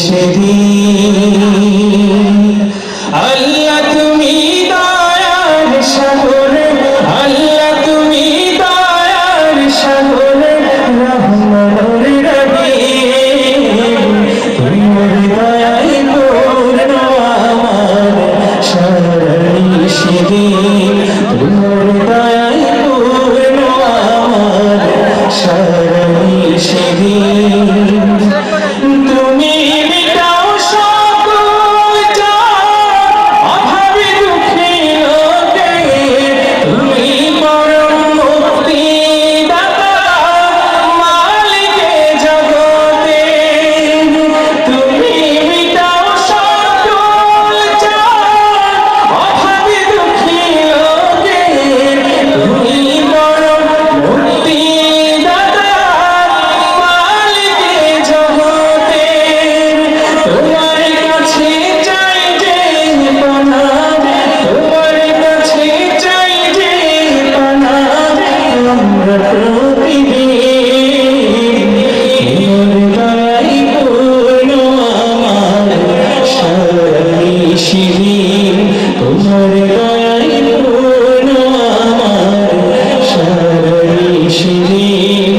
সেদিন আল্লাহ তুমি দয়ার সাগর, আল্লাহ তুমি দয়ার সাগর রহমানুর রহিম। তোমার দয়ায় পূর্ণ আমার সারাই সেদিন তোমার দয়াই পূর্ণ আমার সারাই শিরিন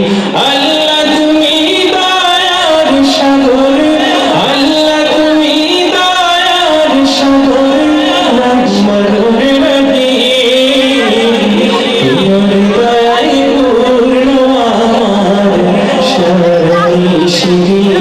আল্লাহ তুমি দয়ার সাগর আল্লাহ তুমি দয়ার সাগর রহমানুর রহিম তোমার দয়াই পূর্ণ আমার সারাই শিরিন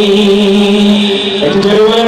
সারাই শিরিন